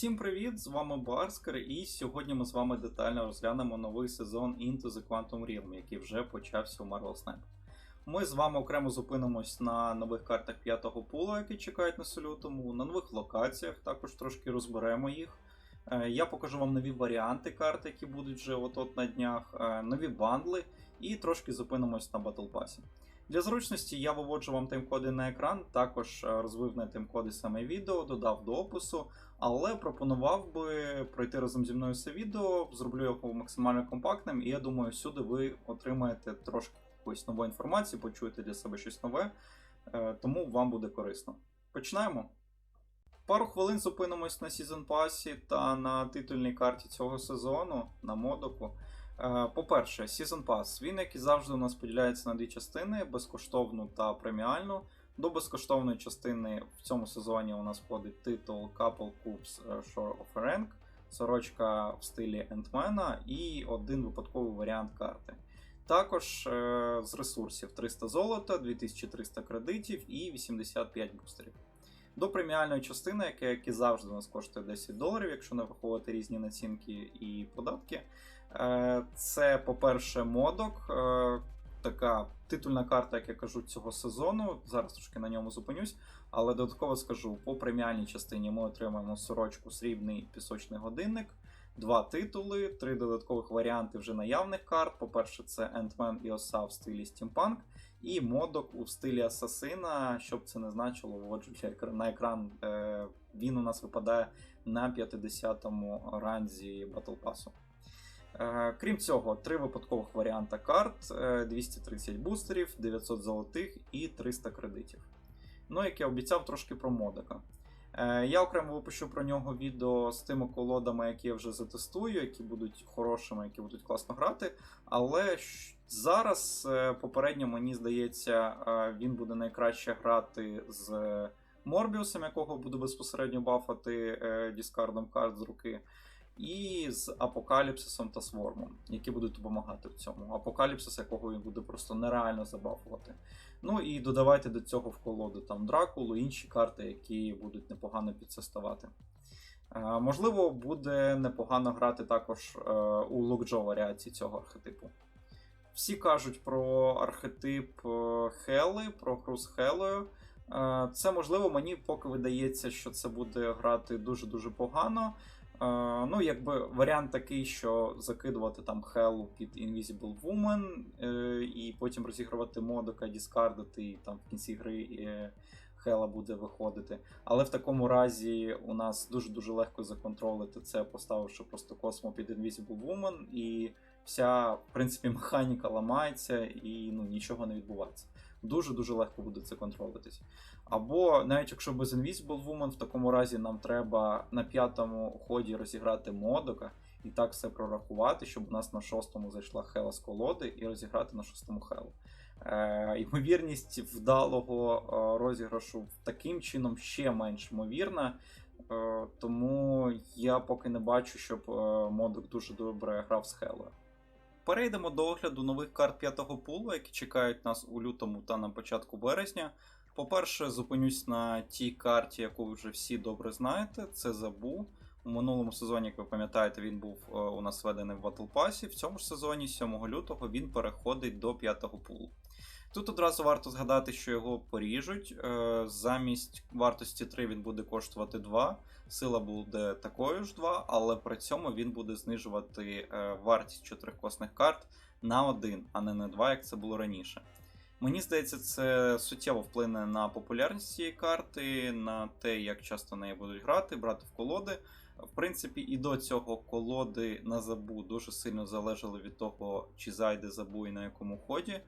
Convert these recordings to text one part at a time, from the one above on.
Всім привіт! З вами Барскер, і сьогодні ми з вами детально розглянемо новий сезон Into the Quantum Realm, який вже почався у Marvel Snap. Ми з вами окремо зупинимось на нових картах п'ятого пулу, які чекають на солютому, на нових локаціях, також трошки розберемо їх. Е, Я покажу вам нові варіанти карт, які будуть вже от-от на днях, е, нові бандли, і трошки зупинимось на Battle Pass. Для зручності я виводжу вам тайм-коди на екран, також е, розвив на тайм-коди саме відео, додав до опису, але пропонував би пройти разом зі мною це відео, зроблю його максимально компактним, і я думаю, всюди ви отримаєте трошки якоїсь нової інформації, почуєте для себе щось нове, е, тому вам буде корисно. Починаємо. Пару хвилин зупинимось на Season Pass та на титульній карті цього сезону на модоку. Е, По-перше, Season Pass. Він, як і завжди, у нас поділяється на дві частини: безкоштовну та преміальну. До безкоштовної частини в цьому сезоні у нас входить титул Couple Coops е, Shore of Rank, сорочка в стилі Ентмена і один випадковий варіант карти. Також е, з ресурсів 300 золота, 2300 кредитів і 85 бустерів. До преміальної частини, яка, як і завжди, у нас коштує 10 доларів, якщо не враховувати різні націнки і податки. Е, Це, по-перше, модок, е, така титульна карта, як я кажу, цього сезону. Зараз трошки на ньому зупинюсь, але додатково скажу: по преміальній частині ми отримаємо сорочку срібний пісочний годинник, два титули, три додаткових варіанти вже наявних карт. По-перше, це Ant-Man і Оса в стилі Steampunk, і модок у стилі Асасина, щоб це не значило, вводжу на екран. Е, Він у нас випадає на 50-му ранзі Battle Pass. Е, Крім цього, три випадкових варіанти карт: е, 230 бустерів, 900 золотих і 300 кредитів. Ну, як я обіцяв, трошки про модика. Е, Я окремо випущу про нього відео з тими колодами, які я вже затестую, які будуть хорошими, які будуть класно грати. Але зараз е, попередньо, мені здається, е, він буде найкраще грати з Морбіусом, якого буду безпосередньо бафати е, діскардом карт з руки і з Апокаліпсисом та Свормом, які будуть допомагати в цьому. Апокаліпсис, якого він буде просто нереально забафувати. Ну і додавайте до цього в колоду там Дракулу, інші карти, які будуть непогано підсоставати. Е, можливо, буде непогано грати також е, у Локджо варіації цього архетипу. Всі кажуть про архетип е, Хели, про гру з Хелою. Це можливо, мені поки видається, що це буде грати дуже-дуже погано. Е, Ну, якби варіант такий, що закидувати там Хелу під Invisible Woman, е, і потім розігрувати модока, діскардити, і там в кінці гри Хела буде виходити. Але в такому разі у нас дуже-дуже легко законтролити це, поставивши просто космо під Invisible Woman, і вся, в принципі, механіка ламається і ну, нічого не відбувається. Дуже-дуже легко буде це контролитись. Або навіть якщо без Invisible Woman, в такому разі нам треба на п'ятому ході розіграти модока і так все прорахувати, щоб у нас на шостому зайшла Хела з колоди і розіграти на шостому Хелу. Е, ймовірність вдалого е, розіграшу таким чином ще менш ймовірна. Е, тому я поки не бачу, щоб е, модок дуже добре грав з Хелою. Перейдемо до огляду нових карт п'ятого пулу, які чекають нас у лютому та на початку березня. По-перше, зупинюсь на тій карті, яку ви вже всі добре знаєте. Це Забу. У минулому сезоні, як ви пам'ятаєте, він був е, у нас введений в Battle Pass. В цьому ж сезоні, 7 лютого, він переходить до п'ятого пулу. Тут одразу варто згадати, що його поріжуть. Е, Замість вартості 3 він буде коштувати 2. Сила буде такою ж 2, але при цьому він буде знижувати е, вартість чотирьох косних карт на 1, а не на 2, як це було раніше. Мені здається, це суттєво вплине на популярність цієї карти, на те, як часто неї будуть грати, брати в колоди. В принципі, і до цього колоди на забу дуже сильно залежали від того, чи зайде забу і на якому ході.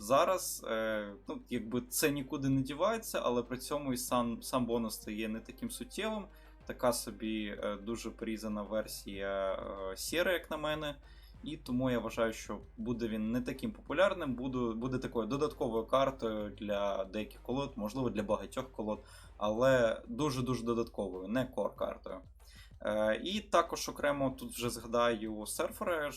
Зараз, е, ну, якби це нікуди не дівається, але при цьому і сам, сам бонус стає не таким суттєвим. Така собі е, дуже порізана версія е, Сєри, як на мене. І тому я вважаю, що буде він не таким популярним, буде, буде такою додатковою картою для деяких колод, можливо, для багатьох колод, але дуже-дуже додатковою, не кор-картою. Е, і також окремо тут вже згадаю серфера,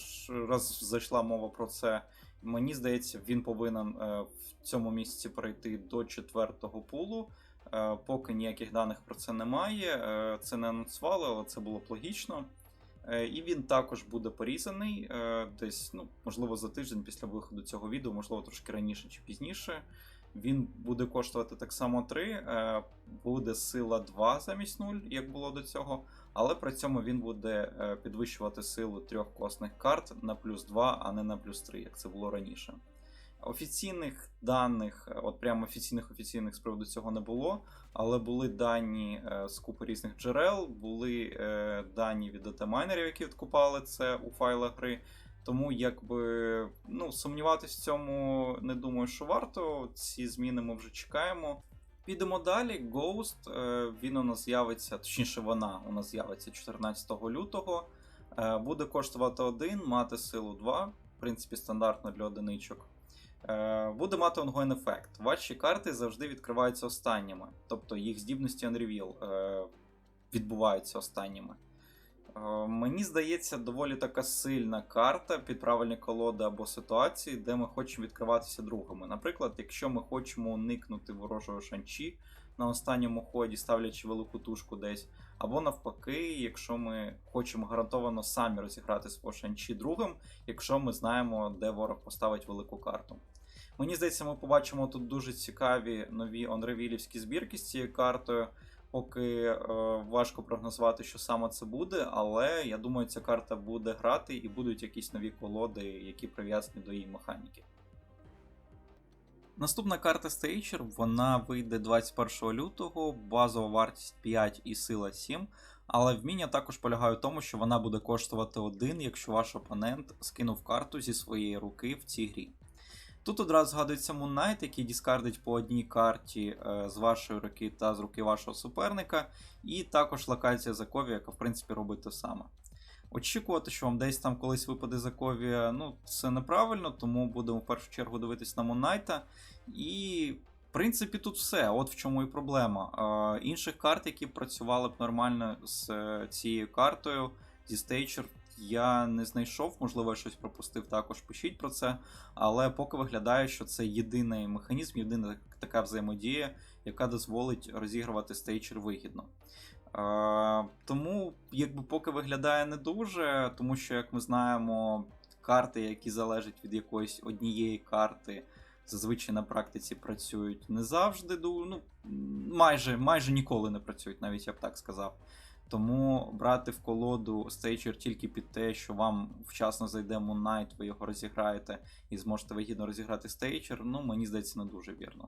раз зайшла мова про це. Мені здається, він повинен е, в цьому місці пройти до четвертого пулу. Е, Поки ніяких даних про це немає. Е, Це не анонсували, але це було б логічно. І він також буде порізаний десь, ну, можливо, за тиждень після виходу цього відео, можливо, трошки раніше чи пізніше. Він буде коштувати так само 3, е, буде сила 2 замість 0, як було до цього, але при цьому він буде е, підвищувати силу трьох косних карт на плюс 2, а не на плюс 3, як це було раніше. Офіційних даних, е, от прямо офіційних офіційних з приводу цього не було, але були дані з купи різних джерел, були дані від датамайнерів, які відкупали це у файлах гри. Тому якби ну, сумніватись в цьому не думаю, що варто. Ці зміни ми вже чекаємо. Підемо далі. Ghost, е, він у нас з'явиться, точніше, вона у нас з'явиться 14 лютого. Е, Буде коштувати 1, мати силу 2, в принципі, стандартно для одиничок. Е, Буде мати онгойн ефект. Ваші карти завжди відкриваються останніми, тобто їх здібності Unreveal відбуваються останніми. Е, Мені здається, доволі така сильна карта під правильні колоди або ситуації, де ми хочемо відкриватися другими. Наприклад, якщо ми хочемо уникнути ворожого шанчі на останньому ході, ставлячи велику тушку десь, або навпаки, якщо ми хочемо гарантовано самі розіграти свого шанчі другим, якщо ми знаємо, де ворог поставить велику карту. Мені здається, ми побачимо тут дуже цікаві нові онревілівські збірки з цією картою. Поки е, важко прогнозувати, що саме це буде, але я думаю, ця карта буде грати і будуть якісь нові колоди, які прив'язані до її механіки. Наступна карта Stager, вона вийде 21 лютого, базова вартість 5 і сила 7. Але вміння також полягає в тому, що вона буде коштувати 1, якщо ваш опонент скинув карту зі своєї руки в цій грі. Тут одразу згадується Moon Knight, який дискардить по одній карті е, з вашої руки та з руки вашого суперника, і також локація Заковія, яка в принципі робить те саме. Очікувати, що вам десь там колись випаде Заковія, ну це неправильно, тому будемо в першу чергу дивитись на Moon Knight. І в принципі тут все. От в чому і проблема. Е, інших карт, які працювали б нормально з е, цією картою, зі Stager, я не знайшов, можливо, я щось пропустив, також пишіть про це. Але поки виглядає, що це єдиний механізм, єдина така взаємодія, яка дозволить розігрувати стейчер вигідно. Е, тому, якби поки виглядає не дуже, тому що, як ми знаємо, карти, які залежать від якоїсь однієї карти, зазвичай на практиці працюють не завжди, ну, майже, майже ніколи не працюють, навіть я б так сказав. Тому брати в колоду стейчер тільки під те, що вам вчасно зайде Moon ви його розіграєте і зможете вигідно розіграти стейчер, ну мені здається, не дуже вірно.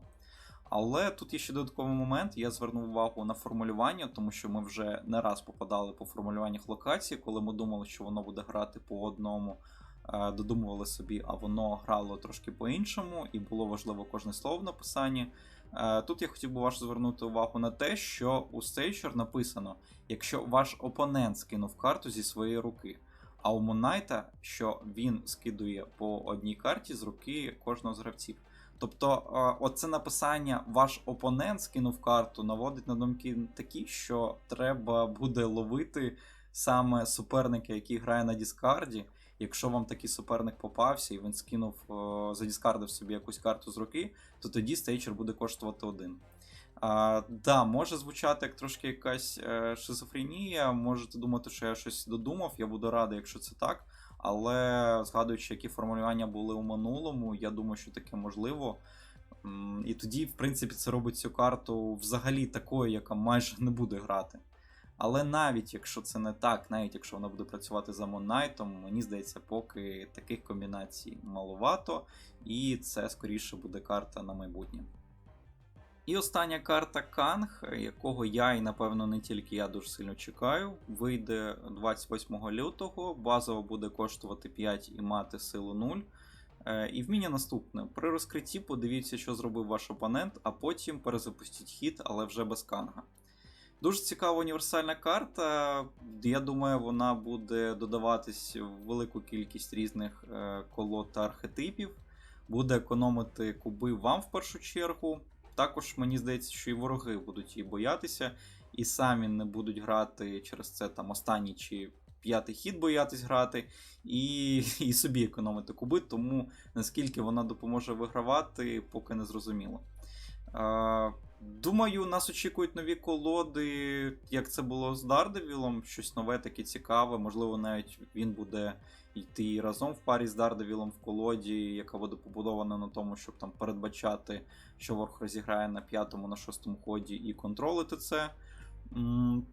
Але тут є ще додатковий момент. Я звернув увагу на формулювання, тому що ми вже не раз попадали по формулюваннях локації, коли ми думали, що воно буде грати по одному, додумували собі, а воно грало трошки по-іншому, і було важливо кожне слово в написанні. Е, Тут я хотів би вашу звернути увагу на те, що у Стейчер написано, якщо ваш опонент скинув карту зі своєї руки. А у Мунайта, що він скидує по одній карті з руки кожного з гравців. Тобто, е, оце написання ваш опонент скинув карту, наводить на думки такі, що треба буде ловити саме суперника, який грає на Діскарді. Якщо вам такий суперник попався і він скинув, е, задіскардив собі якусь карту з руки, то тоді стейчер буде коштувати один. А, да, може звучати як трошки якась е, шизофренія, можете думати, що я щось додумав, я буду радий, якщо це так. Але згадуючи, які формулювання були у минулому, я думаю, що таке можливо. І тоді, в принципі, це робить цю карту взагалі такою, яка майже не буде грати. Але навіть якщо це не так, навіть якщо вона буде працювати за Моннайтом, мені здається, поки таких комбінацій маловато, і це скоріше буде карта на майбутнє. І остання карта Канг, якого я і напевно не тільки я дуже сильно чекаю, вийде 28 лютого. Базово буде коштувати 5 і мати силу 0. Е, І вміння наступне: при розкритті подивіться, що зробив ваш опонент, а потім перезапустіть хід, але вже без канга. Дуже цікава універсальна карта. Я думаю, вона буде додаватись в велику кількість різних е, колод та архетипів. Буде економити куби вам в першу чергу. Також мені здається, що і вороги будуть її боятися, і самі не будуть грати через це там останній чи п'ятий хід боятись грати, і, і собі економити куби, тому наскільки вона допоможе вигравати, поки не зрозуміло. Думаю, нас очікують нові колоди, як це було з Дардевілом, щось нове, таке цікаве. Можливо, навіть він буде йти разом в парі з Дардевілом в колоді, яка буде побудована на тому, щоб там передбачати, що ворог розіграє на п'ятому, на шостому ході і контролити це.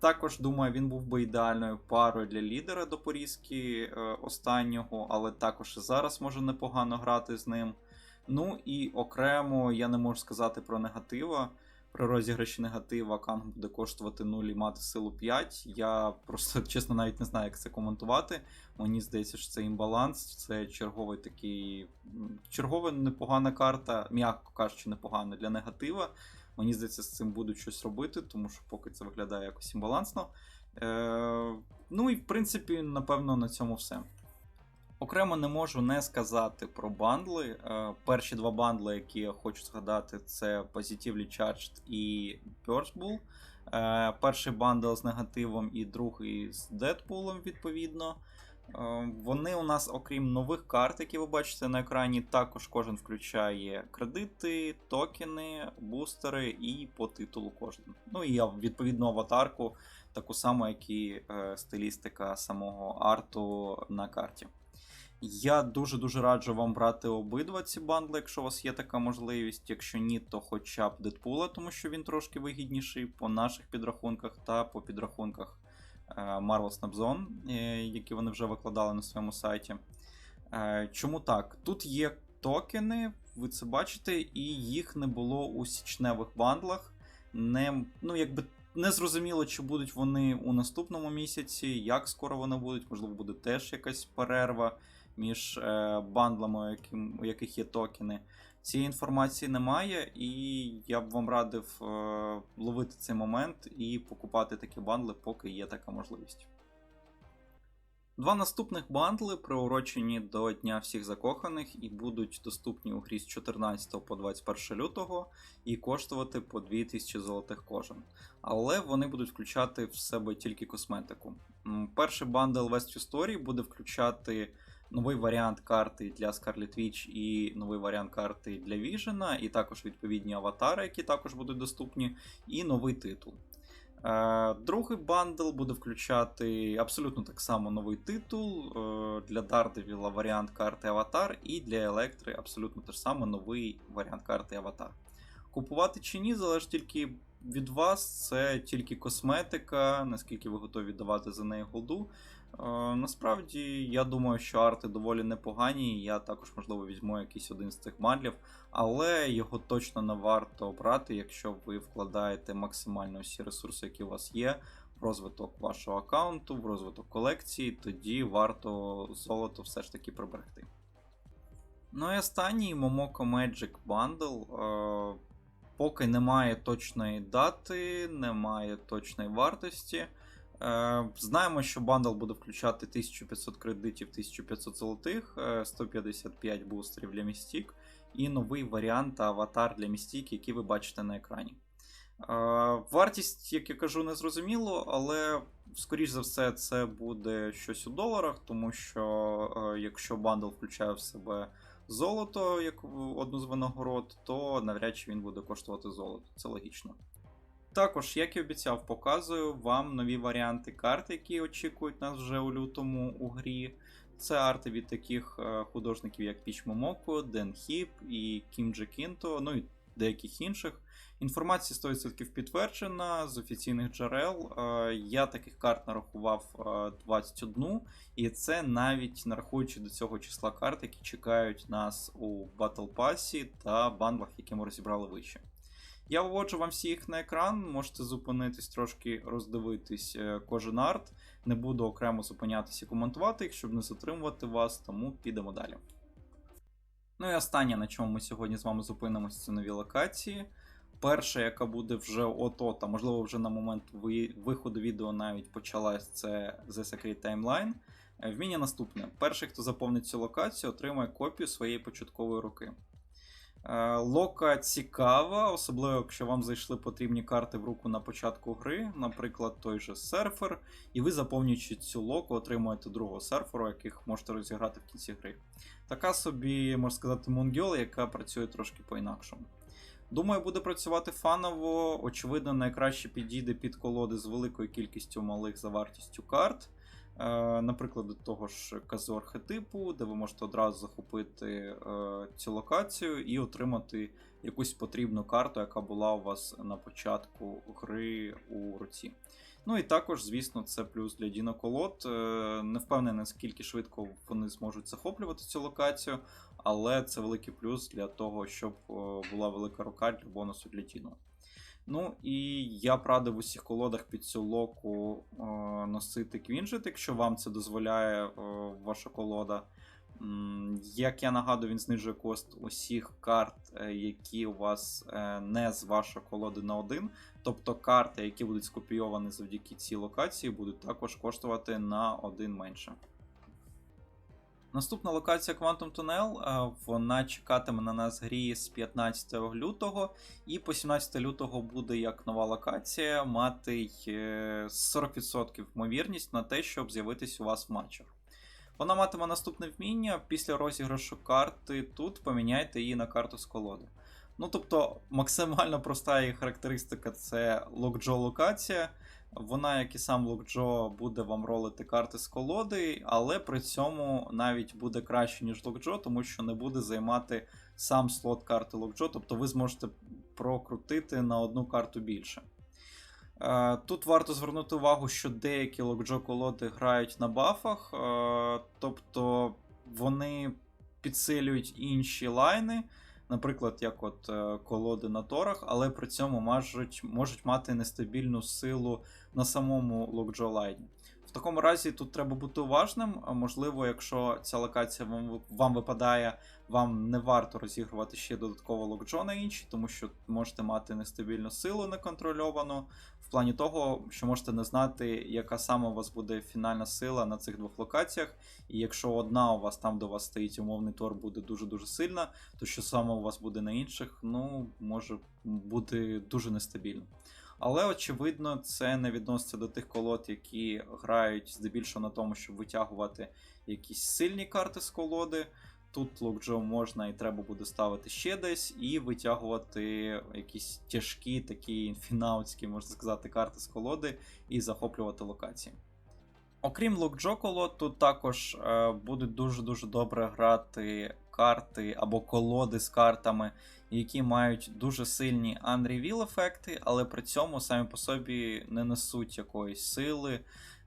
Також думаю, він був би ідеальною парою для лідера до порізки е, останнього, але також і зараз може непогано грати з ним. Ну і окремо я не можу сказати про негатива. При розіграші негатива Канг буде коштувати 0 і мати силу 5. Я просто чесно навіть не знаю, як це коментувати. Мені здається, що це імбаланс, це черговий такий. Чергова непогана карта, м'яко кажучи, непогана для негатива. Мені здається, з цим будуть щось робити, тому що поки це виглядає якось імбалансно. Е, ну і в принципі, напевно, на цьому все. Окремо не можу не сказати про бандли. Е, перші два бандли, які я хочу згадати, це Positively Charged і Burst Bull. Е, перший бандл з негативом і другий з Дедпулом, відповідно. Е, Вони у нас, окрім нових карт, які ви бачите на екрані, також кожен включає кредити, токени, бустери і по титулу кожен. Ну і відповідно аватарку, таку саму, як і стилістика самого арту на карті. Я дуже-дуже раджу вам брати обидва ці бандли, якщо у вас є така можливість. Якщо ні, то хоча б Дедпула, тому що він трошки вигідніший по наших підрахунках та по підрахунках е, Marvel Snap Zone, е, які вони вже викладали на своєму сайті. Е, Чому так? Тут є токени, ви це бачите, і їх не було у січневих бандлах. Не, ну, якби не зрозуміло, чи будуть вони у наступному місяці, як скоро вони будуть, можливо, буде теж якась перерва між е, бандлами, яким, у яких є токени. Цієї інформації немає, і я б вам радив е, ловити цей момент і покупати такі бандли, поки є така можливість. Два наступних бандли приурочені до Дня всіх закоханих і будуть доступні у грі з 14 по 21 лютого і коштувати по 2000 золотих кожен. Але вони будуть включати в себе тільки косметику. Перший бандл West Story буде включати новий варіант карти для Scarlet Witch і новий варіант карти для Vision, і також відповідні аватари, які також будуть доступні, і новий титул. Е, Другий бандл буде включати абсолютно так само новий титул. Е, Для Дардевіла варіант карти Аватар, і для Електри абсолютно те ж саме новий варіант карти Аватар. Купувати чи ні, залежить тільки від вас, це тільки косметика, наскільки ви готові давати за неї голду. Е, Насправді, я думаю, що арти доволі непогані. Я також, можливо, візьму якийсь один з цих бандлів, але його точно не варто брати, якщо ви вкладаєте максимально всі ресурси, які у вас є, в розвиток вашого аккаунту, в розвиток колекції, тоді варто золото все ж таки приберегти. Ну і останній Momoko Magic Bundle. Е, Поки немає точної дати, немає точної вартості. Е, Знаємо, що бандл буде включати 1500 кредитів, 1500 золотих, е, 155 бустерів для Містік і новий варіант аватар для Містік, який ви бачите на екрані. Е, Вартість, як я кажу, не зрозуміло, але скоріш за все це буде щось у доларах, тому що е, якщо бандл включає в себе золото як одну з винагород, то навряд чи він буде коштувати золото. Це логічно. Також, як і обіцяв, показую вам нові варіанти карт, які очікують нас вже у лютому у грі. Це арти від таких е, художників, як Піч Момоко, Ден Хіп і Кім Кінто, ну і деяких інших. Інформація 100% підтверджена з офіційних джерел. Е, Я таких карт нарахував е, 21, і це навіть нарахуючи до цього числа карт, які чекають нас у Battle Pass та бандлах, які ми розібрали вище. Я виводжу вам всі їх на екран, можете зупинитись трошки, роздивитись е, кожен арт. Не буду окремо зупинятися і коментувати їх, щоб не затримувати вас, тому підемо далі. Ну і останнє, на чому ми сьогодні з вами зупинимося, це нові локації. Перша, яка буде вже ото, та можливо вже на момент ви- виходу відео навіть почалась, це The Secret Timeline. Е, Вміння наступне: перший, хто заповнить цю локацію, отримає копію своєї початкової руки. Е, Лока цікава, особливо якщо вам зайшли потрібні карти в руку на початку гри, наприклад, той же серфер, і ви заповнюючи цю локу, отримуєте другого серфера, яких можете розіграти в кінці гри. Така собі, можна сказати, Монгьол, яка працює трошки по-інакшому. Думаю, буде працювати фаново. Очевидно, найкраще підійде під колоди з великою кількістю малих за вартістю карт. Е, Наприклад, до того ж казу архетипу, де ви можете одразу захопити е, цю локацію і отримати якусь потрібну карту, яка була у вас на початку гри у руці. Ну і також, звісно, це плюс для діноколод. Е, Не впевнений, наскільки швидко вони зможуть захоплювати цю локацію, але це великий плюс для того, щоб була велика рука для бонусу для Діно. Ну і я б радив усіх колодах під цю локу носити квінжит, якщо вам це дозволяє е, ваша колода. Як я нагадую, він знижує кост усіх карт, е, які у вас е, не з вашої колоди на один. Тобто карти, які будуть скопійовані завдяки цій локації, будуть також коштувати на один менше. Наступна локація Quantum Tunnel, е, вона чекатиме на нас грі з 15 лютого, і по 17 лютого буде як нова локація мати е, 40% ймовірність на те, щоб з'явитись у вас в матчах. Вона матиме наступне вміння. Після розіграшу карти тут поміняйте її на карту з колоди. Ну, тобто, максимально проста її характеристика це локджо локація. Вона, як і сам Локджо, буде вам ролити карти з колоди, але при цьому навіть буде краще, ніж Локджо, тому що не буде займати сам слот карти Локджо, тобто ви зможете прокрутити на одну карту більше. Е, Тут варто звернути увагу, що деякі Локджо колоди грають на бафах, е, тобто вони підсилюють інші лайни, наприклад, як от е, колоди на торах, але при цьому можуть, можуть мати нестабільну силу на самому Локджо лайні. В такому разі тут треба бути уважним. Можливо, якщо ця локація вам, вам випадає, вам не варто розігрувати ще додатково локджо на інші, тому що можете мати нестабільну силу неконтрольовану, в плані того, що можете не знати, яка саме у вас буде фінальна сила на цих двох локаціях. І якщо одна у вас там, у вас стоїть умовний тор, буде дуже-дуже сильна, то що саме у вас буде на інших, ну, може бути дуже нестабільно. Але очевидно, це не відноситься до тих колод, які грають здебільшого на тому, щоб витягувати якісь сильні карти з колоди. Тут локджо можна і треба буде ставити ще десь і витягувати якісь тяжкі, такі інфінаутські, можна сказати, карти з колоди і захоплювати локації. Окрім локджо колод, тут також е, будуть дуже-дуже добре грати карти або колоди з картами, які мають дуже сильні unreveal ефекти, але при цьому самі по собі не несуть якоїсь сили.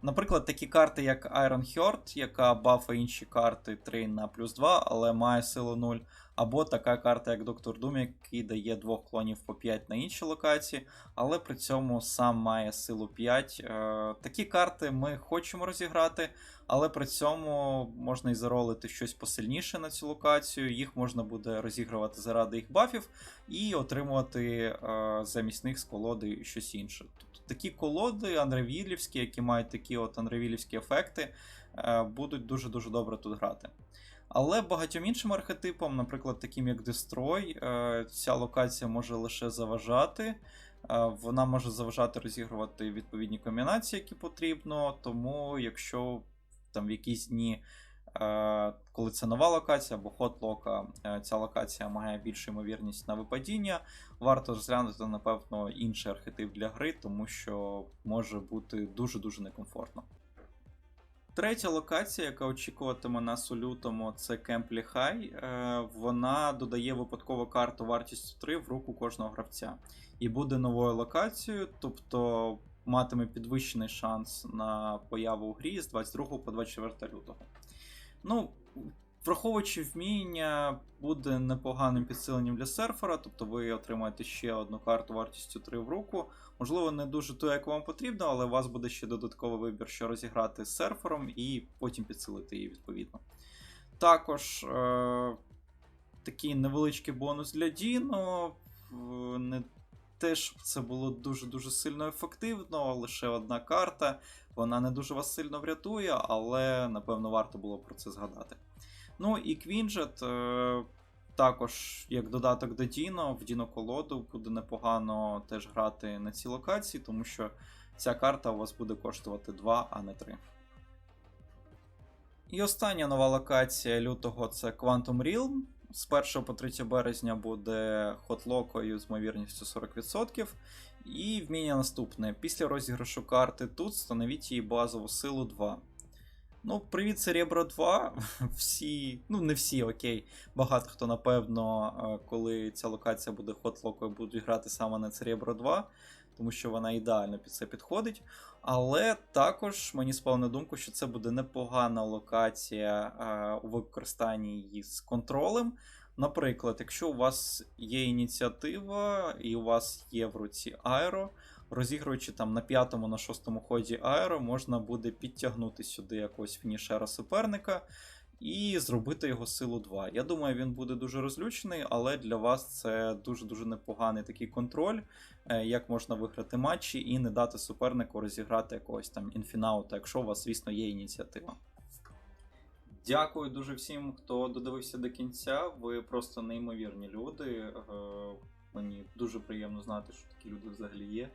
Наприклад, такі карти, як Iron Heart, яка бафа інші карти 3 на плюс 2, але має силу 0. Або така карта, як Доктор Doom, який дає двох клонів по 5 на інші локації, але при цьому сам має силу 5. Е, Такі карти ми хочемо розіграти, але при цьому можна і заролити щось посильніше на цю локацію. Їх можна буде розігрувати заради їх бафів і отримувати е, замість них з колоди щось інше. Тобто такі колоди анревілівські, які мають такі от анревілівські ефекти, е, будуть дуже-дуже добре тут грати. Але багатьом іншим архетипам, наприклад, таким як е, ця локація може лише заважати. Е, Вона може заважати розігрувати відповідні комбінації, які потрібно. Тому, якщо там в якісь дні, е, коли це нова локація або хотлока, ця локація має більшу ймовірність на випадіння, варто розглянути, напевно, інший архетип для гри, тому що може бути дуже-дуже некомфортно. Третя локація, яка очікуватиме нас у лютому, це Кемп Ліхай. Е, Вона додає випадкову карту вартістю 3 в руку кожного гравця. І буде новою локацією, тобто матиме підвищений шанс на появу у грі з 22 по 24 лютого. Ну, враховуючи вміння, буде непоганим підсиленням для серфера, тобто ви отримаєте ще одну карту вартістю 3 в руку. Можливо, не дуже ту, як вам потрібно, але у вас буде ще додатковий вибір, що розіграти з серфером, і потім підсилити її відповідно. Також е- такий невеличкий бонус для Діно. Не те, щоб це було дуже-дуже сильно ефективно, лише одна карта. Вона не дуже вас сильно врятує, але напевно варто було про це згадати. Ну і Квінджет. Е- також, як додаток до Діно, в Діно колоду буде непогано теж грати на цій локації, тому що ця карта у вас буде коштувати 2, а не 3. І остання нова локація лютого це Quantum Realm. З 1 по 3 березня буде хотлокою з ймовірністю 40%. І вміння наступне. Після розіграшу карти тут встановіть її базову силу 2. Ну, привіт, Серебро 2. Всі, ну не всі, окей. Багато хто, напевно, е, коли ця локація буде хотлокою, будуть грати саме на Серебро 2, тому що вона ідеально під це підходить. Але також мені спало на думку, що це буде непогана локація е, у використанні її з контролем. Наприклад, якщо у вас є ініціатива і у вас є в руці аеро, розігруючи там на п'ятому, на шостому ході аеро, можна буде підтягнути сюди якогось фінішера суперника і зробити його силу 2. Я думаю, він буде дуже розлючений, але для вас це дуже-дуже непоганий такий контроль, е, як можна виграти матчі і не дати супернику розіграти якогось там інфінаута, якщо у вас, звісно, є ініціатива. Дякую дуже всім, хто додивився до кінця. Ви просто неймовірні люди. Е, Мені дуже приємно знати, що такі люди взагалі є.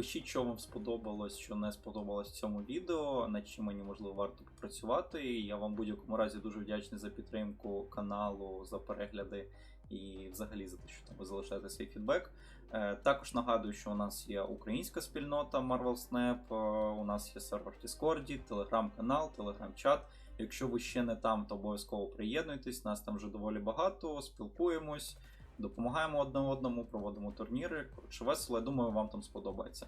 Пишіть, що вам сподобалось, що не сподобалось в цьому відео, над чим мені можливо варто попрацювати. Я вам в будь-якому разі дуже вдячний за підтримку каналу, за перегляди і взагалі за те, що там ви залишаєте свій фідбек. Е, Також нагадую, що у нас є українська спільнота Marvel Snap, е, у нас є сервер в Discord, телеграм-канал, телеграм-чат. Якщо ви ще не там, то обов'язково приєднуйтесь. Нас там вже доволі багато, спілкуємось, допомагаємо одне одному, проводимо турніри. Коротше, весело, я думаю, вам там сподобається.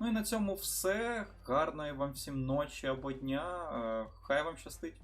Ну і на цьому все. Гарної вам всім ночі або дня. Е, Хай вам щастить!